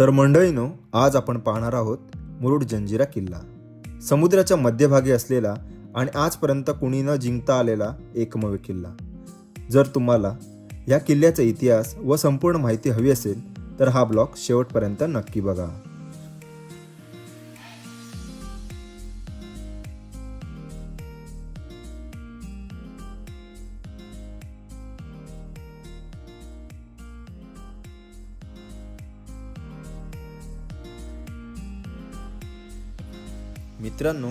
तर मंडळीनो आज आपण पाहणार आहोत मुरुड जंजिरा किल्ला. समुद्राच्या मध्यभागी असलेला आणि आजपर्यंत कुणी न जिंकता आलेला एकमेव किल्ला. जर तुम्हाला या किल्ल्याचा इतिहास व संपूर्ण माहिती हवी असेल तर हा ब्लॉग शेवटपर्यंत नक्की बघा. मित्रांनो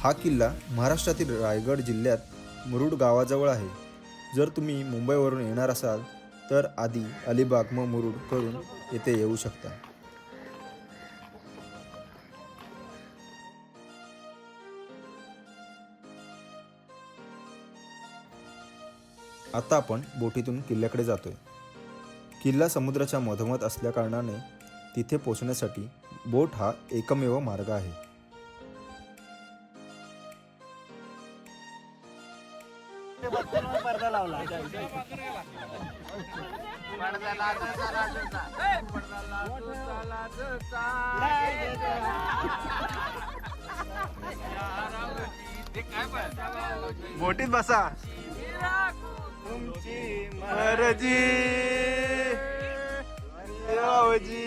हा किल्ला महाराष्ट्रातील रायगड जिल्ह्यात मुरुड गावाजवळ आहे. जर तुम्ही मुंबईवरून येणार असाल तर आधी अलिबाग म मुरुड करून येथे येऊ शकता. आता आपण बोटीतून किल्ल्याकडे जातोय. किल्ला समुद्राच्या मधोमध असल्याकारणाने तिथे पोचण्यासाठी बोट हा एकमेव मार्ग आहे. बोटीत बसा. तुमची जी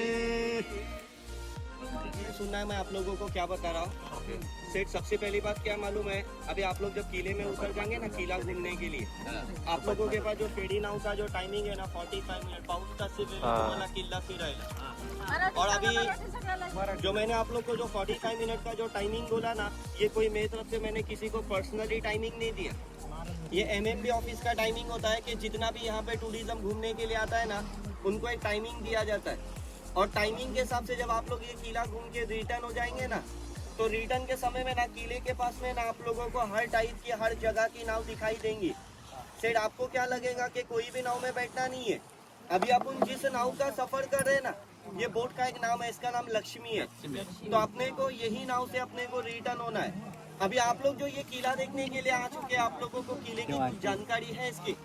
सुनना है मैं आप लोगों को क्या बता रहा हूँ? सेठ सबसे पहली बात क्या मालूम है? अभी आप लोग जब किले में उतर जाएँगे ना किला घूमने के लिए आप लोगों के पास जो फेरी नाव का जो टाइमिंग है ना फोर्टी फाइव मिनट पाऊस तास से पहले तुम्हाला किल्ला फिरायला और अभी जो मैंने आप लोग को जो 45 मिनट का जो टाइमिंग बोला ना ये कोई मेरी तरफ़ से मैंने किसी को पर्सनली टाइमिंग नहीं दिया। ये एमएमबी ऑफ़िस का टाइमिंग होता है कि जितना भी यहाँ पे टूरिज़्म घूमने के लिए आता है ना उनको एक टाइमिंग दिया जाता है। और टाइमिंग के हिसाब से जब आप लोग ये किला घूम के रिटर्न हो जाएँगे ना तो रिटर्न के समय में ना किले के पास में ना आप लोगों को हर टाइप की, हर जगह की नाव दिखाई देंगी। सेठ आपको क्या लगेगा कि कोई भी नाव में बैठना नहीं है? अभी अपन जिस नाव का सफ़र कर रहे हैं ना, ये बोट का एक नाम है, इसका नाम लक्ष्मी है। तो अपने को यही नाव से अपने को रिटर्न होना है। अभी आप लोग जो ये किला देखने के लिए आ चुके हैं, आप लोगों को किले की जानकारी है इसकी।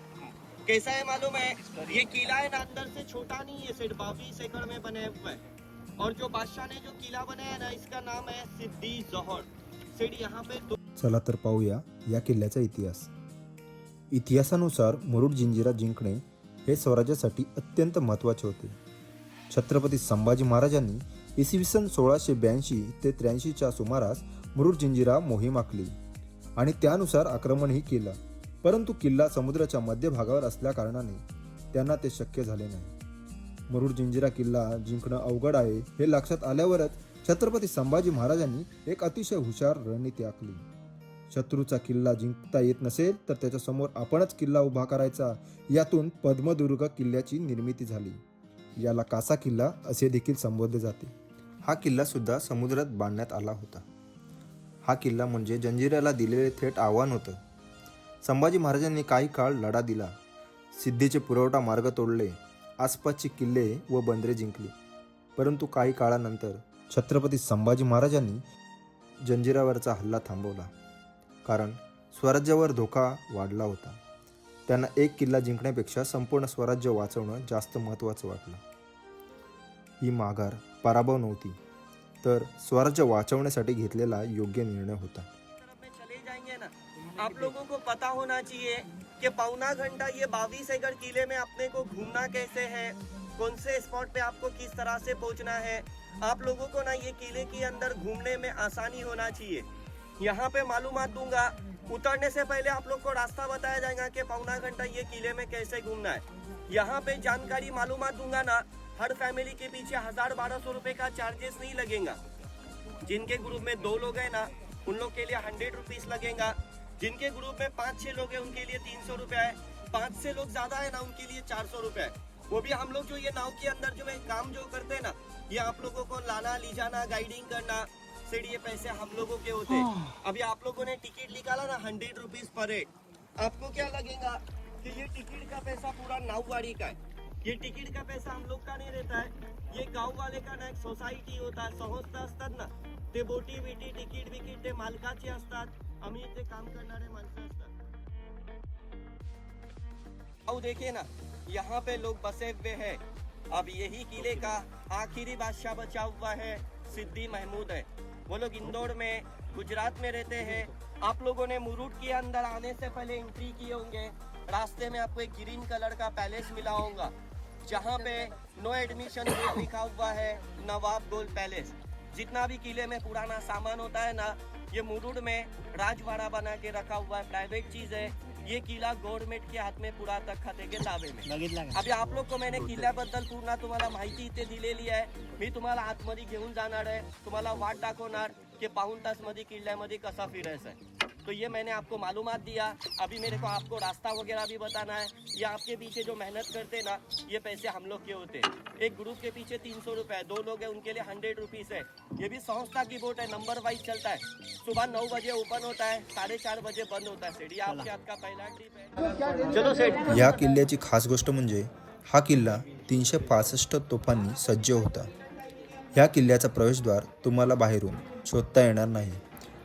कैसा है मालूम है? ये किला है ना, अंदर से छोटा नहीं है सिर्फ़ बाईस एकड़ में बने हुए है। और जो बादशाह ने जो किला बनाया ना इसका नाम है सिद्दी जौहर। सिर्फ यहाँ पे दो चला तर पाहूया या किल्ल्याचा इतिहास. इतिहासानुसार मुरुड जिंजिरा जिंकणे हे स्वराज्यासाठी अत्यंत महत्त्वाचे होते. छत्रपती संभाजी महाराजांनी इसवी सन सोळाशे ब्याऐंशी ते त्र्याऐंशीच्या सुमारास मुरुड जिंजिरा मोहीम आखली आणि त्यानुसार आक्रमणही केलं. परंतु किल्ला समुद्राच्या मध्यभागावर असल्याकारणाने त्यांना ते शक्य झाले नाही. मरुड जिंजिरा किल्ला जिंकणं अवघड आहे हे लक्षात आल्यावरच छत्रपती संभाजी महाराजांनी एक अतिशय हुशार रणनीती आखली. शत्रूचा किल्ला जिंकता येत नसेल तर त्याच्यासमोर आपणच किल्ला उभा करायचा यातून पद्मदुर्ग किल्ल्याची निर्मिती झाली. याला कासा किल्ला असे देखील संबोधले जाते. हा किल्ला सुद्धा समुद्रात बांधण्यात आला होता. हा किल्ला म्हणजे जंजिराला दिलेले थेट आव्हान होतं. संभाजी महाराजांनी काही काळ लढा दिला. सिद्धीचे पुरवठा मार्ग तोडले. आसपासची किल्ले व बंदरे जिंकली. परंतु काही काळानंतर छत्रपती संभाजी महाराजांनी जंजिरावरचा हल्ला थांबवला. कारण स्वराज्यावर धोका वाढला होता. त्यांना एक किल्ला जिंकण्यापेक्षा संपूर्ण स्वराज्य वाचवणं जास्त महत्त्वाचं वाटलं. ही माघार पराभव नव्हती तर स्वराज्य वाचवण्यासाठी घेतलेला योग्य निर्णय होता. आप लोगों को पता होना चाहिए कि पौना घंटा, ये बाईस एकड़ किले में अपने को घूमना कैसे है? कौन से स्पॉट पे आपको किस तरह से पहुँचना है? आप लोगों को ना ये किले के अंदर घूमने में आसानी होना चाहिए। यहाँ पे मालूमात दूँगा, उतरने से पहले आप लोग को रास्ता बताया जाएगा कि पौना घंटा ये किले में कैसे घूमना है। यहाँ पे जानकारी मालूमात दूँगा ना, हर फैमिली के पीछे हज़ार बारह सौ रुपए का चार्जेस नहीं लगेगा। जिनके ग्रुप में दो लोग हैं ना, उन लोग के लिए हंड्रेड रुपीज़ लगेगा। जिनके ग्रुप में पाँच छह लोग हैं उनके लिए तीन सौ रुपया है। पाँच से लोग ज़्यादा है ना उनके लिए चार सौ रुपया है। वो भी हम लोग जो ये नाव के अंदर जो है काम जो करते हैं ना ये आप लोगों को लाना ले जाना गाइडिंग करना सिर्फ़ ये पैसे हम लोगों के होते हैं। अभी आप लोगों ने टिकट निकाला ना हंड्रेड रुपीज़ पर हेड आपको क्या लगेगा कि ये टिकट का पैसा पूरा नाव गाड़ी का है? ये टिकट का पैसा हम लोग का नहीं रहता है। ये गाव वाले का ना एक सोसायटी होता सहजता असतात ना। ते बोटी बिटी तिकीट बिकीट ते मालकाचे असतात आम्ही इथे काम करणारे माणसं असतात. अहो, देखिए ना, यहाँ पे लोग बसे हुए हैं। अब यही किले का आखिरी बादशाह बचा हुआ है, सिद्दी महमूद है। वो लोग इंदौर में, गुजरात में रहते हैं। आप लोगों ने मुरुट के अंदर आने से पहले एंट्री किए होंगे। रास्ते में आपको एक ग्रीन कलर का पैलेस मिला होगा। जहाँ पे नो एडमिशन लिखा हुआ है नवाब गोल पैलेस। जितना भी किले में पुराना सामान होता है ना ये मुरुड में राजवाड़ा बना के रखा हुआ है प्राइवेट चीज है। ये किला गव्हर्नमेंट के हात में पुरातन खात्याच्या ताबे में। का अभी आप लोग को मैंने किल्ल्याबद्दल पूर्ण तुम्हाला माहिती इथे दिलेली आहे मी तुम्हाला आतमध्ये घेऊन जाणार आहे तुम्हाला वाट दाखवणार की पाऊन तासमध्ये किल्ल्यामध्ये कसा फिरायचं आहे तो ये मैंने आपको मालूमात दिया। अभी मेरे को आपको रास्ता वगैरह भी बताना है। ये आपके पीछे जो मेहनत करते हैं ना ये पैसे हम लोग के होते। हैं एक ग्रुप के पीछे तीन सौ रुपए है। दो लोग हैं उनके लिए हंड्रेड रुपीज है। ये भी संस्था की बोट है नंबर वाइज चलता है। सुबह नौ बजे ओपन होता है साढ़े चार बजे बंद होता है सेठ। ये आपके हाथ का पहला ट्रिप है। चलो सेठ। या किल्ल्याची खास गोष्ट म्हणजे हा किल्ला तीनशे पासष्ट तोफांनी सज्ज होता. ह्या किल्ल्याचा प्रवेशद्वार तुम्हाला बाहेरून शोधता येणार नाही.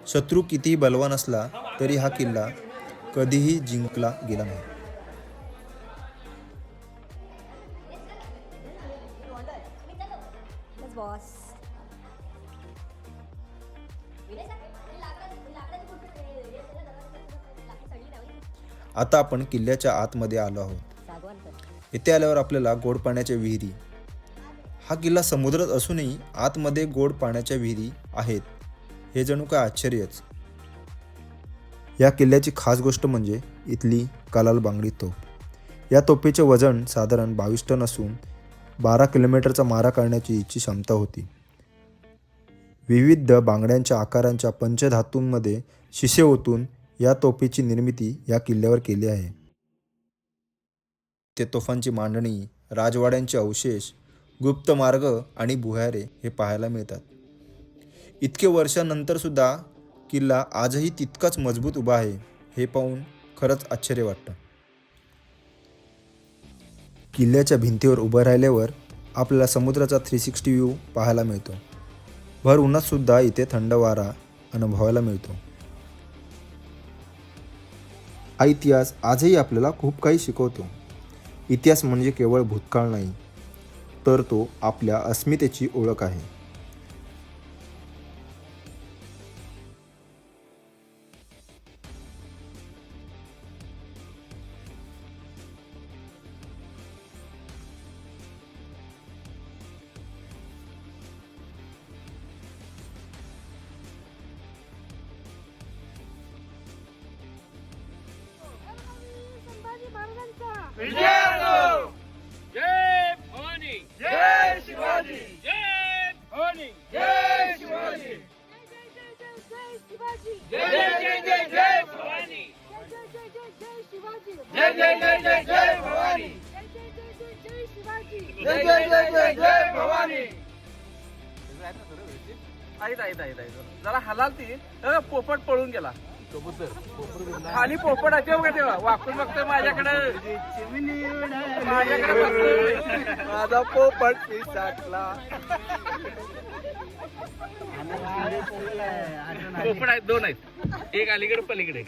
शत्रू कितीही बलवान असला तरी हा किल्ला कधीही जिंकला गेला नाही. आता आपण किल्ल्याच्या आतमध्ये आलो आहोत. इथे आल्यावर आपल्याला गोड पाण्याच्या विहिरी. हा किल्ला समुद्रात असूनही आतमध्ये गोड पाण्याच्या विहिरी आहेत. हे जणू काय आश्चर्यच. या किल्ल्याची खास गोष्ट म्हणजे इथली कलाल बांगडी तोफ. या तोफेचे वजन साधारण बावीस टन असून बारा किलोमीटरचा मारा करण्याची हिची क्षमता होती. विविध बांगड्यांच्या आकारांच्या पंचधातूंमध्ये शिसे ओतून या तोफेची निर्मिती या किल्ल्यावर केली आहे. ते तोफांची मांडणी राजवाड्यांचे अवशेष गुप्त मार्ग आणि भुयारे हे पाहायला मिळतात. इतके वर्षानंतर सुद्धा किल्ला आजही तितकाच मजबूत उभा आहे हे पाहून खरंच आश्चर्य वाटतं. किल्ल्याच्या भिंतीवर उभं राहिल्यावर आपल्याला समुद्राचा थ्री सिक्स्टी व्ह्यू पाहायला मिळतो. भर उन्हातसुद्धा इथे थंड वारा अनुभवायला मिळतो. हा इतिहास आजही आपल्याला खूप काही शिकवतो. इतिहास म्हणजे केवळ भूतकाळ नाही तर तो आपल्या अस्मितेची ओळख आहे. जय भवानी जय शिवाजी जय भवानी जय शिवाजी जय जय जय जय जय शिवाजी जय जय जय जय जय भवानी जय जय जय जय जय शिवाजी जय जय जय जय जय भवानी ऐक ऐक ऐक ऐक जरा हलाल ती पोपट पळून गेला खाली पोपट आहे तेव्हा तेव्हा वाकून बघतोय माझ्याकडे. माझ्याकडे. माझा पोपट पिसाटला. पोपट आहेत दोन आहेत. एक अलीकडे पलीकडे.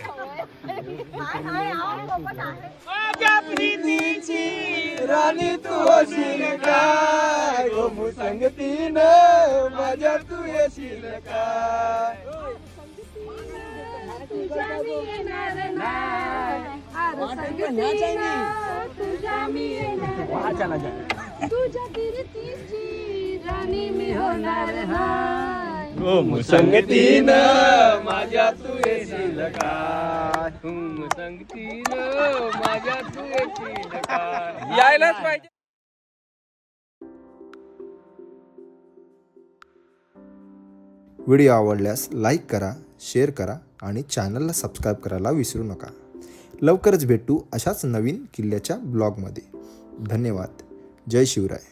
माझ्या प्रीतीची राणी तू अशील काय? गोमू संगतीन माझ्या तू येशील काय? तुझ्या मी येणार नाही. तुझ्या मी येणार नाही. तुझ्या कीर्तीची राणी मी होणार नाही. गोमू संगतीन माझ्या तू येशील काय संगतीन माझ्या तू येशील का? यायलाच पाहिजे. व्हिडिओ आवडल्यास लाईक करा शेअर करा. आणि चॅनलला सबस्क्राईब करायला विसरू नका. लवकरच भेटू अशाच नवीन किल्ल्याच्या ब्लॉगमध्ये. धन्यवाद. जय शिवराय.